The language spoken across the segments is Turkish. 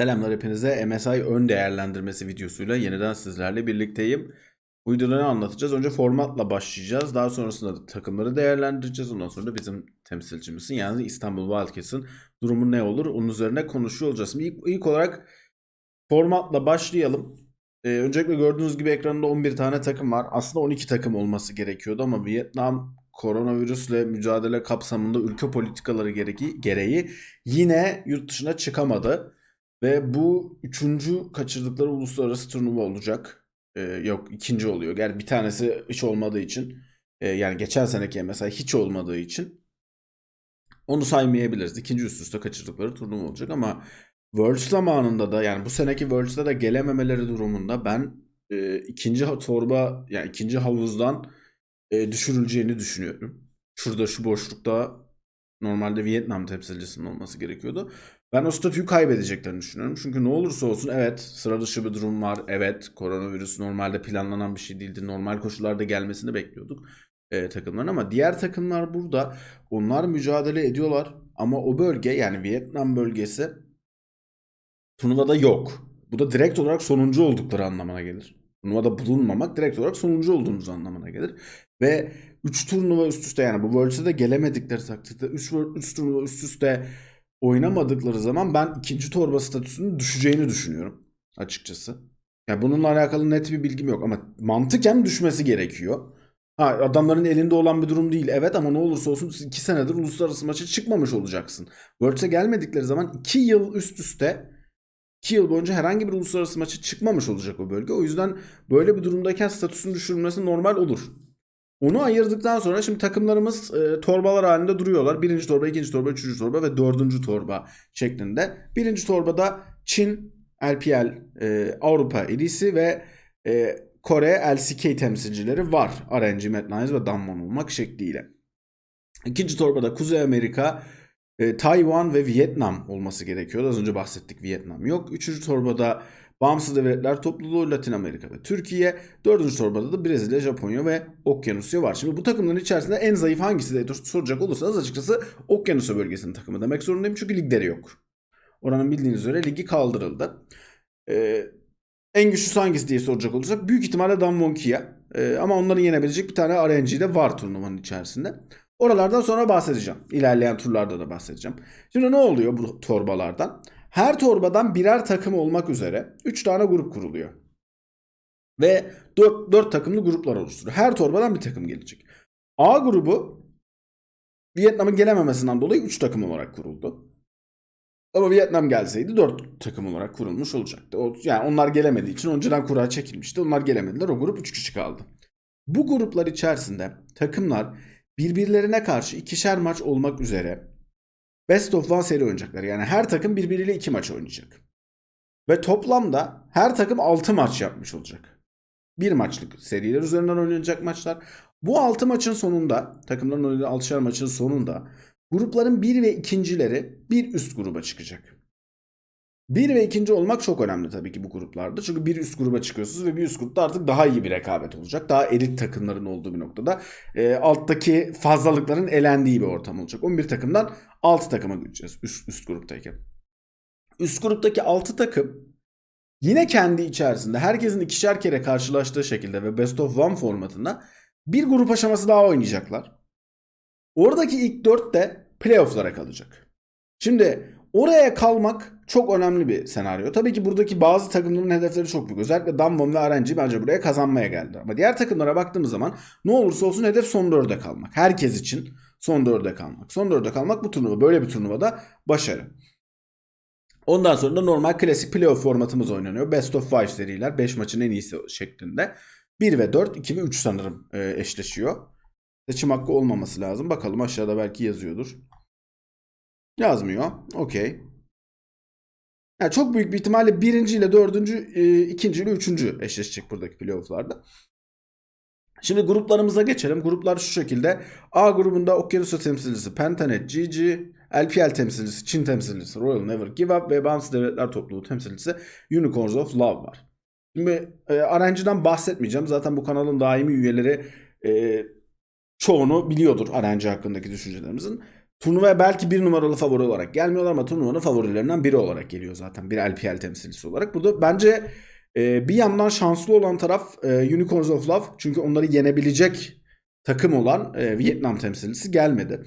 Selamlar hepinize. MSI ön değerlendirmesi videosuyla yeniden sizlerle birlikteyim. Bu videoda ne anlatacağız? Önce formatla başlayacağız. Daha sonrasında da takımları değerlendireceğiz. Ondan sonra da bizim temsilcimizin yani İstanbul Wildcats'ın durumu ne olur? Onun üzerine konuşuyor olacağız. Şimdi ilk, ilk olarak formatla başlayalım. Ee, öncelikle gördüğünüz gibi ekranda 11 tane takım var. Aslında 12 takım olması gerekiyordu ama Vietnam koronavirüsle mücadele kapsamında ülke politikaları gereği, gereği yine yurt dışına çıkamadı. Ve bu üçüncü kaçırdıkları uluslararası turnuva olacak. Ee, yok ikinci oluyor. Yani bir tanesi hiç olmadığı için. e, yani geçen seneki mesela hiç olmadığı için. Onu saymayabiliriz. İkinci üst üste kaçırdıkları turnuva olacak ama Worlds zamanında da yani bu seneki Worlds'da da gelememeleri durumunda ben e, ikinci torba yani ikinci havuzdan e, düşürüleceğini düşünüyorum. Şurada şu boşlukta normalde Vietnam temsilcisinin olması gerekiyordu. Ben o statüyü kaybedeceklerini düşünüyorum. Çünkü ne olursa olsun evet sıra dışı bir durum var. Evet koronavirüs normalde planlanan bir şey değildi. Normal koşullarda gelmesini bekliyorduk e, takımların ama diğer takımlar burada onlar mücadele ediyorlar ama o bölge yani Vietnam bölgesi turnuvada yok. Bu da direkt olarak sonuncu oldukları anlamına gelir. Turnuvada bulunmamak direkt olarak sonuncu olduğumuz anlamına gelir. Ve 3 turnuva üst üste yani bu Worlds'e de gelemedikleri takdirde 3 3 turnuva üst üste oynamadıkları zaman ben ikinci torba statüsünün düşeceğini düşünüyorum açıkçası. Ya bununla alakalı net bir bilgim yok ama mantıken düşmesi gerekiyor. Ha, adamların elinde olan bir durum değil evet ama ne olursa olsun 2 senedir uluslararası maça çıkmamış olacaksın. Worlds'e gelmedikleri zaman 2 yıl üst üste 2 yıl boyunca herhangi bir uluslararası maça çıkmamış olacak o bölge. O yüzden böyle bir durumdayken statüsünün düşürülmesi normal olur. Onu ayırdıktan sonra şimdi takımlarımız e, torbalar halinde duruyorlar. Birinci torba, ikinci torba, üçüncü torba ve dördüncü torba şeklinde. Birinci torbada Çin, LPL, e, Avrupa Elisi ve e, Kore LCK temsilcileri var. RNG, Mad ve Damwon olmak şekliyle. İkinci torbada Kuzey Amerika, e, Tayvan ve Vietnam olması gerekiyor. Az önce bahsettik Vietnam yok. Üçüncü torbada Bağımsız Devletler Topluluğu, Latin Amerika ve Türkiye. Dördüncü torbada da Brezilya, Japonya ve Okyanusya var. Şimdi bu takımların içerisinde en zayıf hangisi diye soracak olursanız açıkçası Okyanusya bölgesinin takımı demek zorundayım. Çünkü ligleri yok. Oranın bildiğiniz üzere ligi kaldırıldı. Ee, en güçlüsü hangisi diye soracak olursak büyük ihtimalle Damwon Kia. Ee, ama onların yenebilecek bir tane RNG de var turnuvanın içerisinde. Oralardan sonra bahsedeceğim. İlerleyen turlarda da bahsedeceğim. Şimdi ne oluyor bu torbalardan? Her torbadan birer takım olmak üzere 3 tane grup kuruluyor. Ve 4, 4 takımlı gruplar oluşturuyor. Her torbadan bir takım gelecek. A grubu Vietnam'ın gelememesinden dolayı 3 takım olarak kuruldu. Ama Vietnam gelseydi 4 takım olarak kurulmuş olacaktı. O, yani onlar gelemediği için önceden kura çekilmişti. Onlar gelemediler. O grup 3 kişi kaldı. Bu gruplar içerisinde takımlar birbirlerine karşı ikişer maç olmak üzere Best of One seri oynayacaklar. Yani her takım birbiriyle iki maç oynayacak. Ve toplamda her takım 6 maç yapmış olacak. Bir maçlık seriler üzerinden oynanacak maçlar. Bu 6 maçın sonunda, takımların oynadığı 6'şer maçın sonunda grupların 1 ve ikincileri bir üst gruba çıkacak. 1 ve ikinci olmak çok önemli tabii ki bu gruplarda. Çünkü bir üst gruba çıkıyorsunuz ve bir üst grupta artık daha iyi bir rekabet olacak. Daha elit takımların olduğu bir noktada e, alttaki fazlalıkların elendiği bir ortam olacak. 11 takımdan 6 takıma gideceğiz üst, üst gruptayken. Üst gruptaki 6 takım yine kendi içerisinde herkesin ikişer kere karşılaştığı şekilde ve best of one formatında bir grup aşaması daha oynayacaklar. Oradaki ilk 4 de playoff'lara kalacak. Şimdi oraya kalmak çok önemli bir senaryo. Tabii ki buradaki bazı takımların hedefleri çok büyük. Özellikle Damwon ve RNG bence buraya kazanmaya geldi. Ama diğer takımlara baktığımız zaman ne olursa olsun hedef son dörde kalmak. Herkes için son dörde kalmak. Son dörde kalmak bu turnuva. Böyle bir turnuvada başarı. Ondan sonra da normal klasik playoff formatımız oynanıyor. Best of 5 seriler. 5 maçın en iyisi şeklinde. 1 ve 4, 2 ve 3 sanırım e, eşleşiyor. Seçim hakkı olmaması lazım. Bakalım aşağıda belki yazıyordur. Yazmıyor. Okey. Yani çok büyük bir ihtimalle birinci ile dördüncü, e, ikinci ile üçüncü eşleşecek buradaki playofflarda. Şimdi gruplarımıza geçelim. Gruplar şu şekilde. A grubunda Okyanusya temsilcisi Pentanet GG, LPL temsilcisi Çin temsilcisi Royal Never Give Up ve Bağımsız Devletler Topluluğu temsilcisi Unicorns of Love var. Şimdi e, RNG'den bahsetmeyeceğim. Zaten bu kanalın daimi üyeleri e, çoğunu biliyordur RNG hakkındaki düşüncelerimizin. Turnuvaya belki bir numaralı favori olarak gelmiyorlar ama turnuvanın favorilerinden biri olarak geliyor zaten. Bir LPL temsilcisi olarak. Burada bence e, bir yandan şanslı olan taraf e, Unicorns of Love. Çünkü onları yenebilecek takım olan e, Vietnam temsilcisi gelmedi.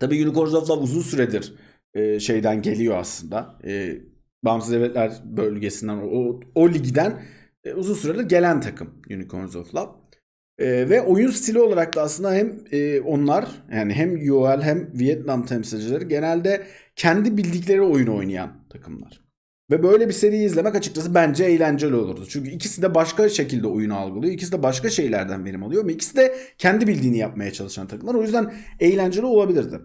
Tabii Unicorns of Love uzun süredir e, şeyden geliyor aslında. E, Bağımsız Devletler bölgesinden o, o ligden e, uzun süredir gelen takım Unicorns of Love. E, ve oyun stili olarak da aslında hem e, onlar yani hem UOL hem Vietnam temsilcileri genelde kendi bildikleri oyunu oynayan takımlar. Ve böyle bir seriyi izlemek açıkçası bence eğlenceli olurdu. Çünkü ikisi de başka şekilde oyunu algılıyor. İkisi de başka şeylerden verim alıyor. Ama ikisi de kendi bildiğini yapmaya çalışan takımlar. O yüzden eğlenceli olabilirdi.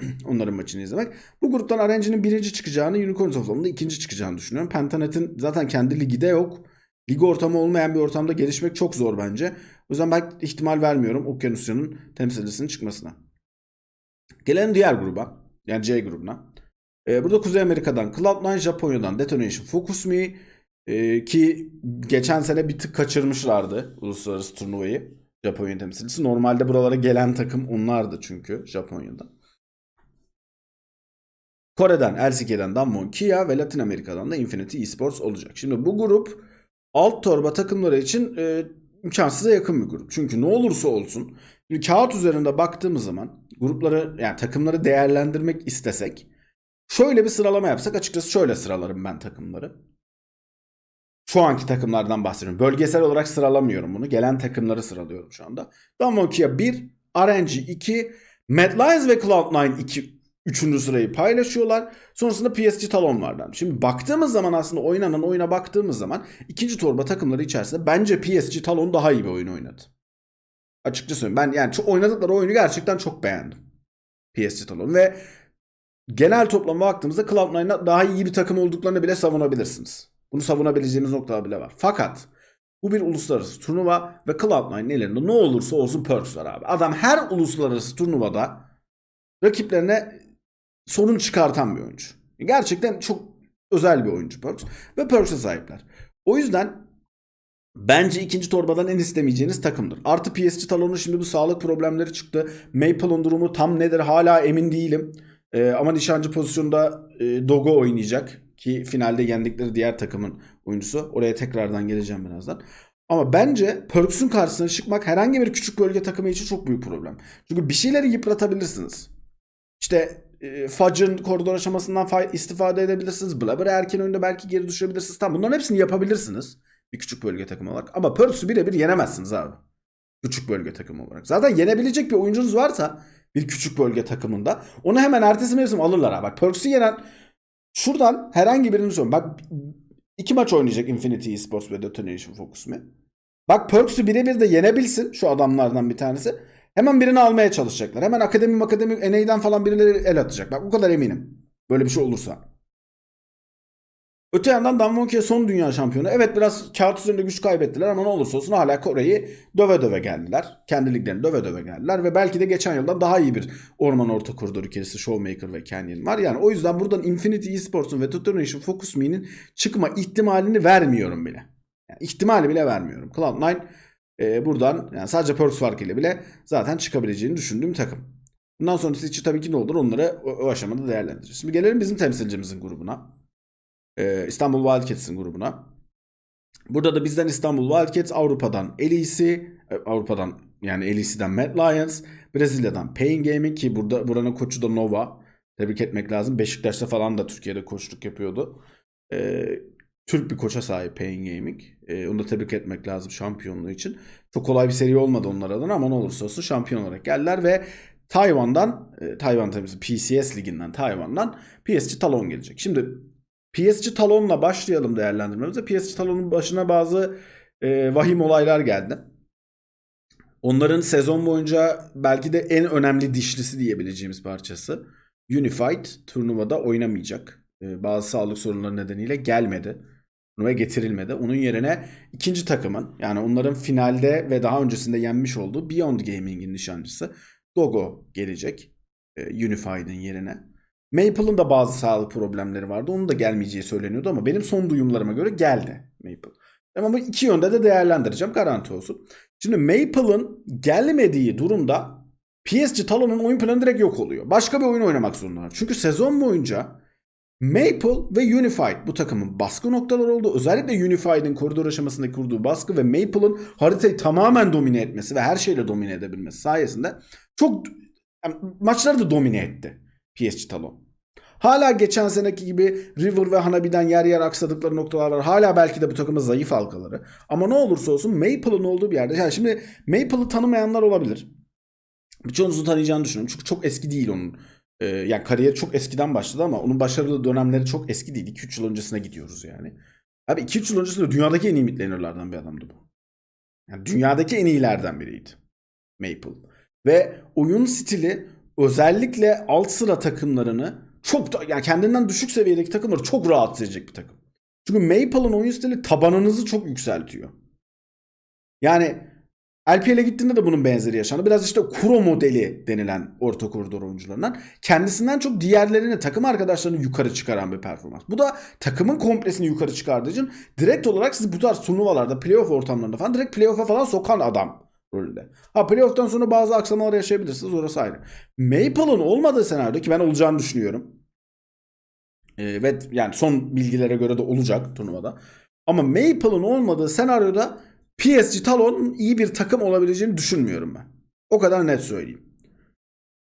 Onların maçını izlemek. Bu gruptan RNG'nin birinci çıkacağını, Unicorns of Love'ın ikinci çıkacağını düşünüyorum. Pentanet'in zaten kendi ligi de yok. Lig ortamı olmayan bir ortamda gelişmek çok zor bence. O yüzden ben ihtimal vermiyorum Okyanusya'nın temsilcisinin çıkmasına. Gelelim diğer gruba. Yani C grubuna. Ee, burada Kuzey Amerika'dan Cloud9, Japonya'dan Detonation Focus Me ee, ki geçen sene bir tık kaçırmışlardı uluslararası turnuvayı. Japonya temsilcisi. Normalde buralara gelen takım onlardı çünkü Japonya'da. Kore'den, LCK'den Danwon Kia ve Latin Amerika'dan da Infinity Esports olacak. Şimdi bu grup alt torba takımları için e, imkansıza yakın bir grup. Çünkü ne olursa olsun şimdi kağıt üzerinde baktığımız zaman grupları yani takımları değerlendirmek istesek şöyle bir sıralama yapsak açıkçası şöyle sıralarım ben takımları. Şu anki takımlardan bahsediyorum. Bölgesel olarak sıralamıyorum bunu. Gelen takımları sıralıyorum şu anda. Danwon Kia 1, RNG 2, Mad Lions ve Cloud9 2 Üçüncü sırayı paylaşıyorlar. Sonrasında PSG Talon varlar. Şimdi baktığımız zaman aslında oynanan oyuna baktığımız zaman ikinci torba takımları içerisinde bence PSG Talon daha iyi bir oyun oynadı. Açıkça söyleyeyim. Ben yani çok oynadıkları oyunu gerçekten çok beğendim. PSG Talon ve genel toplama baktığımızda Cloud9'a daha iyi bir takım olduklarını bile savunabilirsiniz. Bunu savunabileceğimiz noktalar bile var. Fakat bu bir uluslararası turnuva ve Cloud9'in elinde ne olursa olsun perks var abi. Adam her uluslararası turnuvada rakiplerine sorun çıkartan bir oyuncu. Gerçekten çok özel bir oyuncu Perks. Ve Perks'e sahipler. O yüzden bence ikinci torbadan en istemeyeceğiniz takımdır. Artı PSG Talon'un şimdi bu sağlık problemleri çıktı. Maple'ın durumu tam nedir hala emin değilim. Ee, ama nişancı pozisyonda e, Dogo oynayacak. Ki finalde yendikleri diğer takımın oyuncusu. Oraya tekrardan geleceğim birazdan. Ama bence Perks'ün karşısına çıkmak herhangi bir küçük bölge takımı için çok büyük problem. Çünkü bir şeyleri yıpratabilirsiniz. İşte e, Fudge'ın koridor aşamasından istifade edebilirsiniz. Blabber'ı erken oyunda belki geri düşürebilirsiniz. Tamam bunların hepsini yapabilirsiniz. Bir küçük bölge takımı olarak. Ama Perks'ü birebir yenemezsiniz abi. Küçük bölge takımı olarak. Zaten yenebilecek bir oyuncunuz varsa bir küçük bölge takımında onu hemen ertesi mevsim alırlar abi. Bak Perks'ü yenen şuradan herhangi birini söylüyorum. Bak iki maç oynayacak Infinity Esports ve Detonation Focus mi? Bak Perks'ü birebir de yenebilsin şu adamlardan bir tanesi. Hemen birini almaya çalışacaklar. Hemen akademi akademi NA'den falan birileri el atacak. Bak bu kadar eminim. Böyle bir şey olursa. Öte yandan Danwonki'ye son dünya şampiyonu. Evet biraz kağıt üzerinde güç kaybettiler ama ne olursa olsun hala Kore'yi döve döve geldiler. Kendi liglerini döve döve geldiler. Ve belki de geçen yıldan daha iyi bir orman orta koridor ikilisi Showmaker ve Canyon var. Yani o yüzden buradan Infinity Esports'un ve Detonation Focus Me'nin çıkma ihtimalini vermiyorum bile. Yani ihtimali bile vermiyorum. Cloud9 e, buradan yani sadece Perks farkıyla bile zaten çıkabileceğini düşündüğüm takım. Bundan sonrası için tabii ki ne olur onları o, o aşamada değerlendireceğiz. Şimdi gelelim bizim temsilcimizin grubuna. Ee, İstanbul Wildcats'in grubuna. Burada da bizden İstanbul Wildcats, Avrupa'dan LEC, Avrupa'dan yani LEC'den Mad Lions, Brezilya'dan Pain Gaming ki burada buranın koçu da Nova. Tebrik etmek lazım. Beşiktaş'ta falan da Türkiye'de koçluk yapıyordu. Ee, Türk bir koça sahip Pain Gaming. Ee, onu da tebrik etmek lazım şampiyonluğu için. Çok kolay bir seri olmadı onlar adına ama ne olursa olsun şampiyon olarak geldiler ve Tayvan'dan, e, Tayvan tabii PCS liginden Tayvan'dan PSG Talon gelecek. Şimdi PSG Talon'la başlayalım değerlendirmemize. PSG Talon'un başına bazı e, vahim olaylar geldi. Onların sezon boyunca belki de en önemli dişlisi diyebileceğimiz parçası. Unified turnuvada oynamayacak. E, bazı sağlık sorunları nedeniyle gelmedi. Turnuvaya getirilmedi. Onun yerine ikinci takımın yani onların finalde ve daha öncesinde yenmiş olduğu Beyond Gaming'in nişancısı Dogo gelecek. E, Unified'in yerine. Maple'ın da bazı sağlık problemleri vardı. Onun da gelmeyeceği söyleniyordu ama benim son duyumlarıma göre geldi Maple. Ama bu iki yönde de değerlendireceğim garanti olsun. Şimdi Maple'ın gelmediği durumda PSG Talon'un oyun planı direkt yok oluyor. Başka bir oyun oynamak zorundalar. Çünkü sezon boyunca Maple ve Unified bu takımın baskı noktaları oldu. Özellikle Unified'in koridor aşamasındaki kurduğu baskı ve Maple'ın haritayı tamamen domine etmesi ve her şeyle domine edebilmesi sayesinde çok yani maçları da domine etti PSG Talon. Hala geçen seneki gibi River ve Hanabi'den yer yer aksadıkları noktalar var. Hala belki de bu takımın zayıf halkaları. Ama ne olursa olsun Maple'ın olduğu bir yerde. Yani şimdi Maple'ı tanımayanlar olabilir. Birçoğunuzun tanıyacağını düşünüyorum. Çünkü çok eski değil onun. Ee, yani kariyeri çok eskiden başladı ama onun başarılı dönemleri çok eski değil. 2-3 yıl öncesine gidiyoruz yani. Abi 2-3 yıl öncesinde dünyadaki en iyi midlaner'lardan bir adamdı bu. Yani dünyadaki en iyilerden biriydi. Maple. Ve oyun stili özellikle alt sıra takımlarını çok da, yani kendinden düşük seviyedeki takımları çok rahatsız edecek bir takım. Çünkü Maple'ın oyun stili tabanınızı çok yükseltiyor. Yani LPL'e gittiğinde de bunun benzeri yaşandı. Biraz işte Kuro modeli denilen orta koridor oyuncularından. Kendisinden çok diğerlerini, takım arkadaşlarını yukarı çıkaran bir performans. Bu da takımın komplesini yukarı çıkardığı için direkt olarak sizi bu tarz turnuvalarda, playoff ortamlarında falan direkt playoff'a falan sokan adam rolünde. Ha playoff'tan sonra bazı aksamalar yaşayabilirsiniz orası ayrı. Maple'ın olmadığı senaryoda ki ben olacağını düşünüyorum. Ee, ve yani son bilgilere göre de olacak turnuvada. Ama Maple'ın olmadığı senaryoda PSG Talon'un iyi bir takım olabileceğini düşünmüyorum ben. O kadar net söyleyeyim.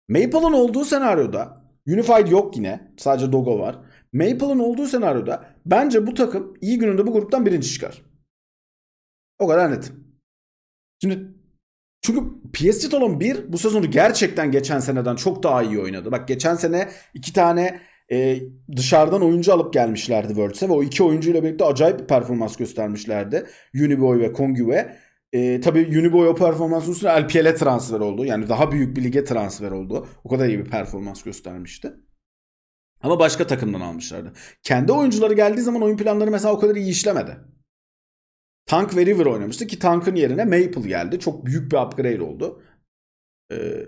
Maple'ın olduğu senaryoda Unified yok yine. Sadece Dogo var. Maple'ın olduğu senaryoda bence bu takım iyi gününde bu gruptan birinci çıkar. O kadar net. Şimdi çünkü PSG Talon 1 bu sezonu gerçekten geçen seneden çok daha iyi oynadı. Bak geçen sene iki tane e, dışarıdan oyuncu alıp gelmişlerdi Worlds'e ve o iki oyuncuyla birlikte acayip bir performans göstermişlerdi. Uniboy ve Kongüve. E, tabii Uniboy o performansın üstüne LPL'e transfer oldu. Yani daha büyük bir lige transfer oldu. O kadar iyi bir performans göstermişti. Ama başka takımdan almışlardı. Kendi oyuncuları geldiği zaman oyun planları mesela o kadar iyi işlemedi. Tank ve River oynamıştı ki Tank'ın yerine Maple geldi. Çok büyük bir upgrade oldu. Ee,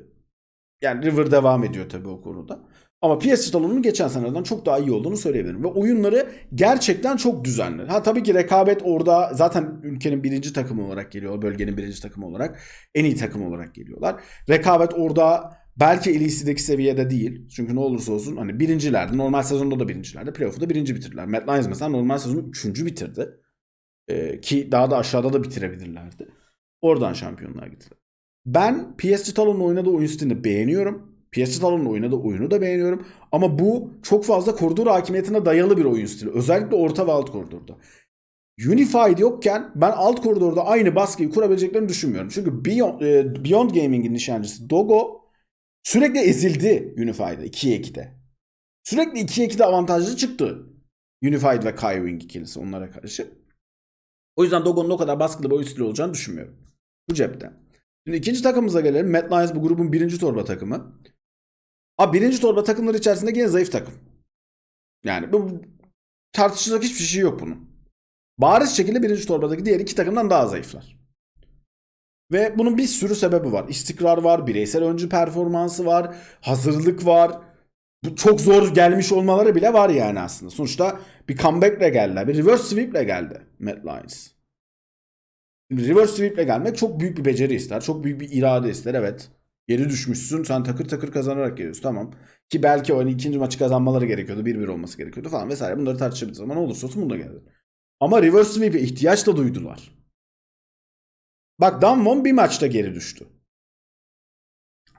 yani River devam ediyor tabii o konuda. Ama PSG Talon'un geçen seneden çok daha iyi olduğunu söyleyebilirim. Ve oyunları gerçekten çok düzenli. Ha tabii ki rekabet orada zaten ülkenin birinci takımı olarak geliyor. Bölgenin birinci takımı olarak. En iyi takım olarak geliyorlar. Rekabet orada belki LEC'deki seviyede değil. Çünkü ne olursa olsun hani birincilerdi. Normal sezonda da birincilerdi. Playoff'u da birinci bitirdiler. Mad Lions mesela normal sezonu üçüncü bitirdi. Ee, ki daha da aşağıda da bitirebilirlerdi. Oradan şampiyonluğa gittiler. Ben PSG Talon'un oynadığı oyun stilini beğeniyorum. Talon'un oynadığı oyunu da beğeniyorum. Ama bu çok fazla koridor hakimiyetine dayalı bir oyun stili. Özellikle orta ve alt koridorda. Unified yokken ben alt koridorda aynı baskıyı kurabileceklerini düşünmüyorum. Çünkü Beyond, e, Beyond Gaming'in nişancısı Dogo sürekli ezildi Unified'e 2'ye 2'de. Sürekli 2'ye 2'de avantajlı çıktı. Unified ve Kaiwing ikilisi onlara karşı. O yüzden Dogo'nun o kadar baskılı bir oyun stili olacağını düşünmüyorum. Bu cepte. Şimdi ikinci takımımıza gelelim. Mad Lions bu grubun birinci torba takımı. Abi birinci torba takımları içerisinde yine zayıf takım. Yani bu tartışılacak hiçbir şey yok bunun. Bariz şekilde birinci torbadaki diğer iki takımdan daha zayıflar. Ve bunun bir sürü sebebi var. İstikrar var, bireysel öncü performansı var, hazırlık var. Bu çok zor gelmiş olmaları bile var yani aslında. Sonuçta bir comeback'le geldiler. Bir reverse sweep'le geldi Lions. Şimdi reverse sweep'le gelmek çok büyük bir beceri ister. Çok büyük bir irade ister evet. Geri düşmüşsün sen takır takır kazanarak geliyorsun tamam. Ki belki o hani ikinci maçı kazanmaları gerekiyordu. 1-1 olması gerekiyordu falan vesaire. Bunları tartışabiliriz ama ne olursa olsun bunu da geldi. Ama reverse sweep'e ihtiyaç da duydular. Bak Damwon bir maçta geri düştü.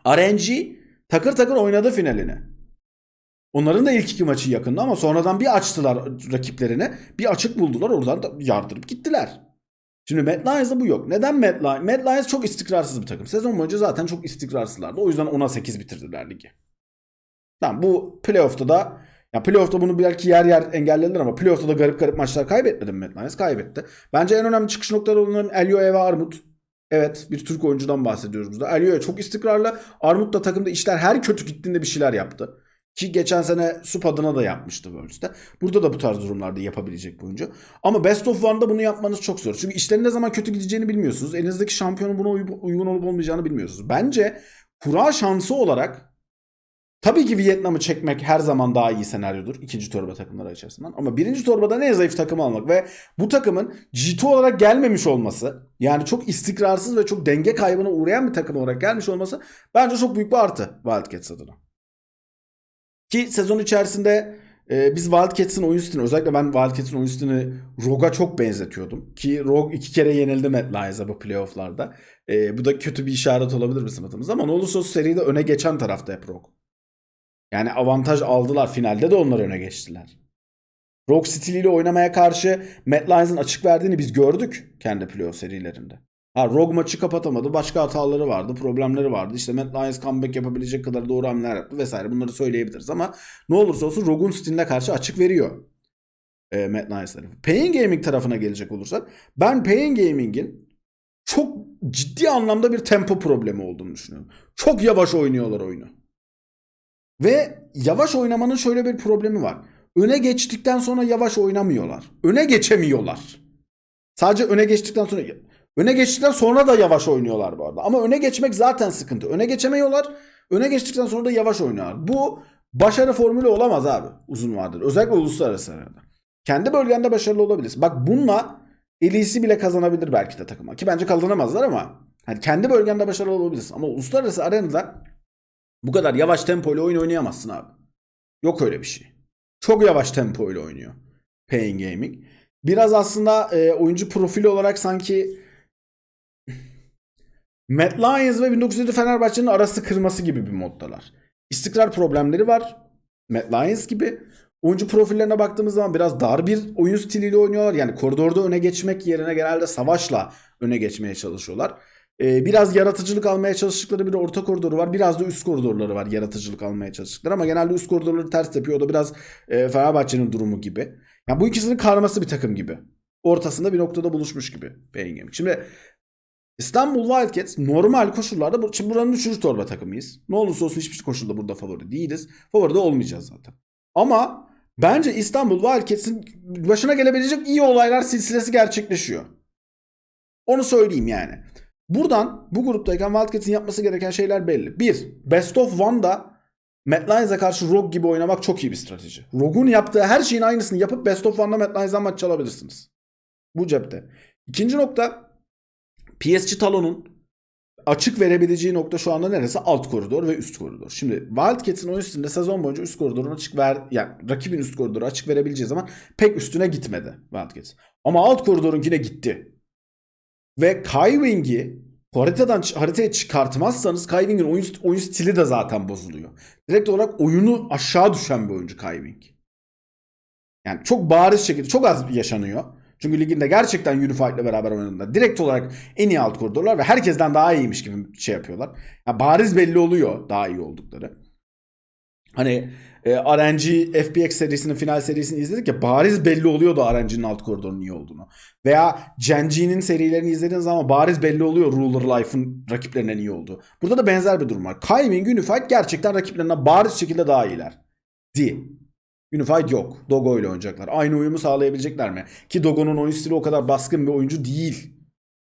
RNG takır takır oynadı finalini. Onların da ilk iki maçı yakındı ama sonradan bir açtılar rakiplerine. Bir açık buldular oradan da yardırıp gittiler. Şimdi Mad Lions'da bu yok. Neden Mad Lions? Mad Lions çok istikrarsız bir takım. Sezon boyunca zaten çok istikrarsızlardı. O yüzden 10'a 8 bitirdiler ligi. Tamam bu playoff'ta da ya playoff'ta bunu belki yer yer engellediler ama playoff'ta da garip garip maçlar kaybetmedi mi Mad Lions? Kaybetti. Bence en önemli çıkış noktaları onların Elioe ve Armut. Evet bir Türk oyuncudan bahsediyoruz burada. Elioe çok istikrarlı. Armut da takımda işler her kötü gittiğinde bir şeyler yaptı. Ki geçen sene Sup adına da yapmıştı Worlds'te. Burada da bu tarz durumlarda yapabilecek bir oyuncu. Ama Best of One'da bunu yapmanız çok zor. Çünkü işlerin ne zaman kötü gideceğini bilmiyorsunuz. Elinizdeki şampiyonun buna uy- uygun olup olmayacağını bilmiyorsunuz. Bence kura şansı olarak Tabii ki Vietnam'ı çekmek her zaman daha iyi senaryodur ikinci torba takımları açısından. Ama birinci torbada en zayıf takımı almak ve bu takımın G2 olarak gelmemiş olması yani çok istikrarsız ve çok denge kaybına uğrayan bir takım olarak gelmiş olması bence çok büyük bir artı Wildcats adına. Ki sezon içerisinde e, biz Wildcats'in oyun stilini özellikle ben Wildcats'in oyun stilini Rogue'a çok benzetiyordum. Ki Rogue iki kere yenildi Matt Lyons'a bu playofflarda. E, bu da kötü bir işaret olabilir bizim adımıza ama ne olursa olsun seride öne geçen tarafta hep Rogue. Yani avantaj aldılar. Finalde de onlar öne geçtiler. Rogue stiliyle oynamaya karşı Matt Lyons'ın açık verdiğini biz gördük kendi playoff serilerinde. Ha Rogue maçı kapatamadı. Başka hataları vardı. Problemleri vardı. İşte Matt Lyons comeback yapabilecek kadar doğru hamleler yaptı vesaire. Bunları söyleyebiliriz ama ne olursa olsun Rogue'un stiline karşı açık veriyor. E, Matt Lyons. Pain Gaming tarafına gelecek olursak ben Pain Gaming'in çok ciddi anlamda bir tempo problemi olduğunu düşünüyorum. Çok yavaş oynuyorlar oyunu. Ve yavaş oynamanın şöyle bir problemi var. Öne geçtikten sonra yavaş oynamıyorlar. Öne geçemiyorlar. Sadece öne geçtikten sonra öne geçtikten sonra da yavaş oynuyorlar bu arada. Ama öne geçmek zaten sıkıntı. Öne geçemiyorlar. Öne geçtikten sonra da yavaş oynuyorlar. Bu başarı formülü olamaz abi uzun vadede. Özellikle uluslararası arada. Kendi bölgende başarılı olabilirsin. Bak bununla elisi bile kazanabilir belki de takıma. Ki bence kazanamazlar ama hani kendi bölgende başarılı olabilirsin. Ama uluslararası arenada bu kadar yavaş tempo ile oyun oynayamazsın abi. Yok öyle bir şey. Çok yavaş tempo ile oynuyor Pain Gaming. Biraz aslında e, oyuncu profili olarak sanki Matt Lyons ve 1907 Fenerbahçe'nin arası kırması gibi bir moddalar. İstikrar problemleri var. Matt Lyons gibi. Oyuncu profillerine baktığımız zaman biraz dar bir oyun stiliyle oynuyorlar. Yani koridorda öne geçmek yerine genelde savaşla öne geçmeye çalışıyorlar. Ee, biraz yaratıcılık almaya çalıştıkları bir orta koridoru var. Biraz da üst koridorları var yaratıcılık almaya çalıştıkları. Ama genelde üst koridorları ters yapıyor. O da biraz e, Fenerbahçe'nin durumu gibi. Yani bu ikisinin karması bir takım gibi. Ortasında bir noktada buluşmuş gibi Gaming. Şimdi İstanbul Wildcats normal koşullarda bu- şimdi buranın 3. torba takımıyız. Ne olursa olsun hiçbir koşulda burada favori değiliz. Favori de olmayacağız zaten. Ama bence İstanbul Wildcats'in başına gelebilecek iyi olaylar silsilesi gerçekleşiyor. Onu söyleyeyim yani. Buradan bu gruptayken Wildcats'in yapması gereken şeyler belli. Bir, Best of One'da Matt Lyons'a karşı Rogue gibi oynamak çok iyi bir strateji. Rogue'un yaptığı her şeyin aynısını yapıp Best of One'da Matt Lyons'dan maç çalabilirsiniz. Bu cepte. İkinci nokta PSG Talon'un açık verebileceği nokta şu anda neresi? Alt koridor ve üst koridor. Şimdi Wildcats'in oyun stilinde sezon boyunca üst koridorun açık ver yani rakibin üst koridoru açık verebileceği zaman pek üstüne gitmedi Wildcats. Ama alt koridorunkine gitti. Ve Kywing'i haritadan haritaya çıkartmazsanız Kywing'in oyun, oyun stili de zaten bozuluyor. Direkt olarak oyunu aşağı düşen bir oyuncu Kywing. Yani çok bariz şekilde çok az yaşanıyor. Çünkü liginde gerçekten Unified ile beraber oynadığında direkt olarak en iyi alt koridorlar ve herkesten daha iyiymiş gibi şey yapıyorlar. Yani bariz belli oluyor daha iyi oldukları. Hani e, RNG FPX serisinin final serisini izledik ya bariz belli oluyordu RNG'nin alt koridorunun iyi olduğunu. Veya Genji'nin serilerini izlediğiniz zaman bariz belli oluyor Ruler Life'ın rakiplerinden iyi olduğu. Burada da benzer bir durum var. Kyming Unified gerçekten rakiplerinden bariz şekilde daha iyiler. Di. Unified yok. Dogo ile oynayacaklar. Aynı uyumu sağlayabilecekler mi? Ki Dogo'nun oyun stili o kadar baskın bir oyuncu değil.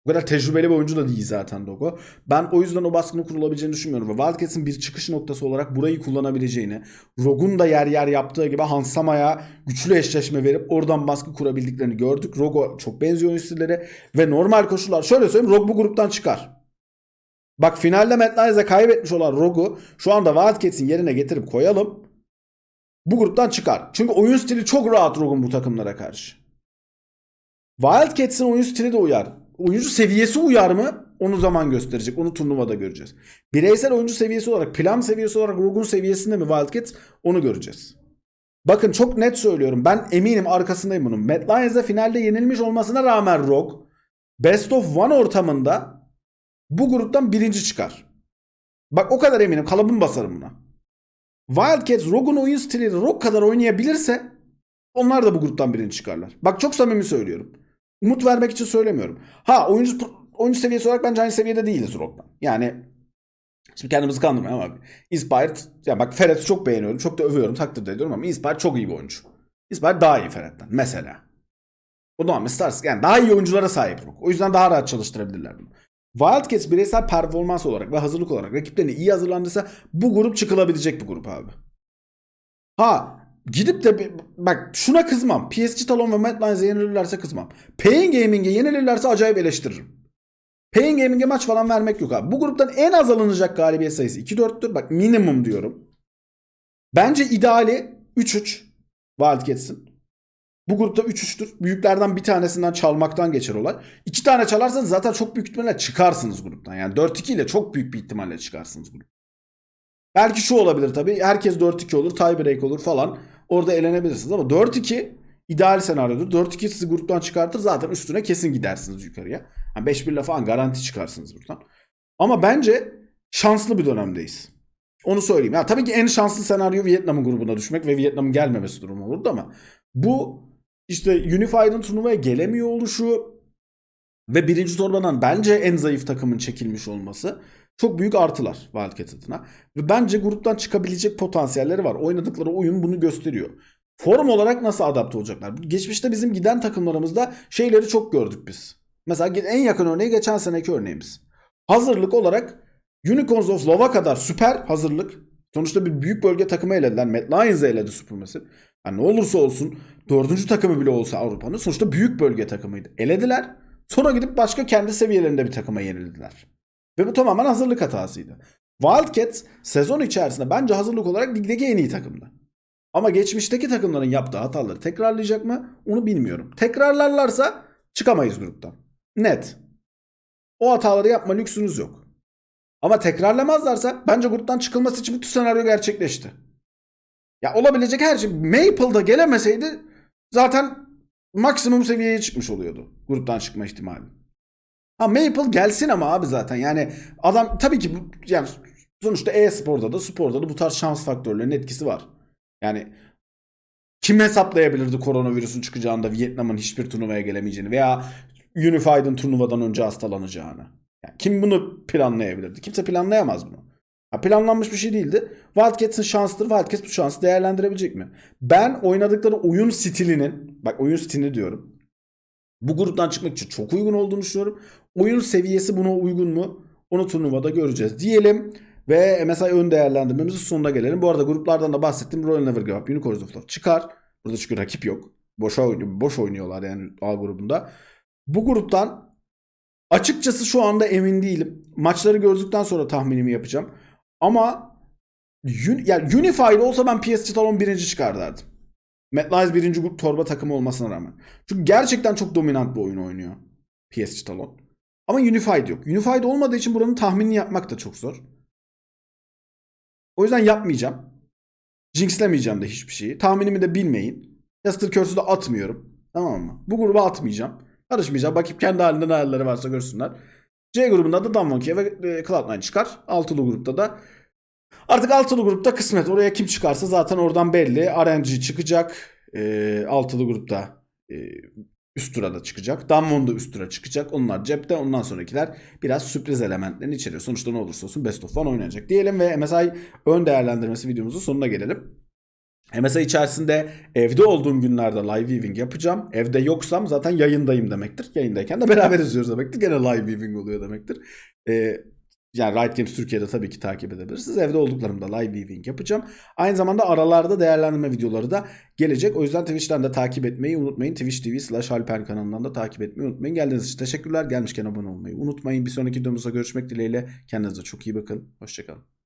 O kadar tecrübeli bir oyuncu da değil zaten Dogo. Ben o yüzden o baskının kurulabileceğini düşünmüyorum. Ve Wildcats'in bir çıkış noktası olarak burayı kullanabileceğini, Rogue'un da yer yer yaptığı gibi Hansama'ya güçlü eşleşme verip oradan baskı kurabildiklerini gördük. Rogo çok benziyor oyun stilleri ve normal koşullar. Şöyle söyleyeyim Rogue bu gruptan çıkar. Bak finalde Lyons'a kaybetmiş olan Rogue'u şu anda Wildcats'in yerine getirip koyalım. Bu gruptan çıkar. Çünkü oyun stili çok rahat Rogue'un bu takımlara karşı. Wildcats'in oyun stili de uyar. Oyuncu seviyesi uyar mı? Onu zaman gösterecek. Onu turnuvada göreceğiz. Bireysel oyuncu seviyesi olarak, plan seviyesi olarak Rogue'un seviyesinde mi Wildcats? Onu göreceğiz. Bakın çok net söylüyorum. Ben eminim arkasındayım bunun. Matt Lyons'a finalde yenilmiş olmasına rağmen Rogue Best of One ortamında bu gruptan birinci çıkar. Bak o kadar eminim. Kalıbım basarım buna. Wildcats Rogue'un oyun stili Rogue kadar oynayabilirse onlar da bu gruptan birinci çıkarlar. Bak çok samimi söylüyorum. Umut vermek için söylemiyorum. Ha oyuncu oyuncu seviyesi olarak bence aynı seviyede değiliz Rogue'dan. Yani şimdi kendimizi kandırmayalım abi. Inspired ya bak Ferret'i çok beğeniyorum. Çok da övüyorum. Takdir ediyorum ama Inspired çok iyi bir oyuncu. Inspired daha iyi Ferret'ten mesela. O da Stars yani daha iyi oyunculara sahip Rogue. O yüzden daha rahat çalıştırabilirler bunu. Wildcats bireysel performans olarak ve hazırlık olarak rakiplerine iyi hazırlandıysa bu grup çıkılabilecek bir grup abi. Ha gidip de bak şuna kızmam. PSG Talon ve Mad Lions'e yenilirlerse kızmam. Pain Gaming'e yenilirlerse acayip eleştiririm. Pain Gaming'e maç falan vermek yok abi. Bu gruptan en az alınacak galibiyet sayısı 2-4'tür. Bak minimum diyorum. Bence ideali 3-3 Wildcats'in. Bu grupta 3-3'tür. Büyüklerden bir tanesinden çalmaktan geçer olay. İki tane çalarsanız zaten çok büyük ihtimalle çıkarsınız gruptan. Yani 4-2 ile çok büyük bir ihtimalle çıkarsınız grup. Belki şu olabilir tabii. Herkes 4-2 olur, tiebreak olur falan. Orada elenebilirsiniz ama 4-2 ideal senaryodur. 4-2 sizi gruptan çıkartır. Zaten üstüne kesin gidersiniz yukarıya. Yani 5-1 ile falan garanti çıkarsınız buradan. Ama bence şanslı bir dönemdeyiz. Onu söyleyeyim. Ya tabii ki en şanslı senaryo Vietnam'ın grubuna düşmek ve Vietnam'ın gelmemesi durumu olurdu ama bu işte Unified'ın turnuvaya gelemiyor oluşu ve birinci torbadan bence en zayıf takımın çekilmiş olması çok büyük artılar Wildcat adına. Ve bence gruptan çıkabilecek potansiyelleri var. Oynadıkları oyun bunu gösteriyor. Form olarak nasıl adapte olacaklar? Geçmişte bizim giden takımlarımızda şeyleri çok gördük biz. Mesela en yakın örneği geçen seneki örneğimiz. Hazırlık olarak Unicorns of Lova kadar süper hazırlık. Sonuçta bir büyük bölge takımı elediler. Mad Lions'ı eledi Supremacy. Yani ne olursa olsun dördüncü takımı bile olsa Avrupa'nın sonuçta büyük bölge takımıydı. Elediler. Sonra gidip başka kendi seviyelerinde bir takıma yenildiler. Ve bu tamamen hazırlık hatasıydı. Wildcats sezon içerisinde bence hazırlık olarak ligdeki en iyi takımdı. Ama geçmişteki takımların yaptığı hataları tekrarlayacak mı? Onu bilmiyorum. Tekrarlarlarsa çıkamayız gruptan. Net. O hataları yapma lüksünüz yok. Ama tekrarlamazlarsa bence gruptan çıkılması için bütün senaryo gerçekleşti. Ya olabilecek her şey. Maple'da gelemeseydi zaten maksimum seviyeye çıkmış oluyordu. Gruptan çıkma ihtimali. Ha Maple gelsin ama abi zaten. Yani adam tabii ki bu, yani sonuçta e-sporda da sporda da bu tarz şans faktörlerinin etkisi var. Yani kim hesaplayabilirdi koronavirüsün çıkacağında Vietnam'ın hiçbir turnuvaya gelemeyeceğini veya Unified'ın turnuvadan önce hastalanacağını. Yani kim bunu planlayabilirdi? Kimse planlayamaz bunu. Ha, planlanmış bir şey değildi. Wildcats'ın şansıdır. Wildcats bu şansı değerlendirebilecek mi? Ben oynadıkları oyun stilinin, bak oyun stilini diyorum. Bu gruptan çıkmak için çok uygun olduğunu düşünüyorum. Oyun seviyesi buna uygun mu? Onu turnuvada göreceğiz diyelim. Ve MSI ön değerlendirmemizin sonuna gelelim. Bu arada gruplardan da bahsettim. Royal Never Give Up, Unicorns of Love çıkar. Burada çünkü rakip yok. Boşa oynuyor, boş oynuyorlar yani A grubunda. Bu gruptan açıkçası şu anda emin değilim. Maçları gördükten sonra tahminimi yapacağım. Ama un, yani Unified olsa ben PSG Talon birinci çıkar derdim. Lions birinci grup torba takımı olmasına rağmen. Çünkü gerçekten çok dominant bir oyun oynuyor PSG Talon. Ama Unified yok. Unified olmadığı için buranın tahminini yapmak da çok zor. O yüzden yapmayacağım. Jinxlemeyeceğim de hiçbir şeyi. Tahminimi de bilmeyin. Yastır Curse'ü de atmıyorum. Tamam mı? Bu gruba atmayacağım. Karışmayacağım. Bakıp kendi halinde ne halleri varsa görsünler. C grubunda da Damwonki'ye ve e, Cloud9 çıkar. Altılı grupta da Artık altılı grupta kısmet. Oraya kim çıkarsa zaten oradan belli. RNG çıkacak. E, altılı grupta e, üst tura da çıkacak. Damwon da üst tura çıkacak. Onlar cepte. Ondan sonrakiler biraz sürpriz elementlerini içeriyor. Sonuçta ne olursa olsun Best of One oynanacak. Diyelim ve MSI ön değerlendirmesi videomuzun sonuna gelelim. MSI içerisinde evde olduğum günlerde live viewing yapacağım. Evde yoksam zaten yayındayım demektir. Yayındayken de beraber izliyoruz demektir. Gene live viewing oluyor demektir. Ee, yani Riot Games Türkiye'de tabii ki takip edebilirsiniz. Evde olduklarımda live viewing yapacağım. Aynı zamanda aralarda değerlendirme videoları da gelecek. O yüzden Twitch'ten de takip etmeyi unutmayın. Twitch TV slash Alper kanalından da takip etmeyi unutmayın. Geldiğiniz için teşekkürler. Gelmişken abone olmayı unutmayın. Bir sonraki videomuzda görüşmek dileğiyle. Kendinize çok iyi bakın. Hoşçakalın.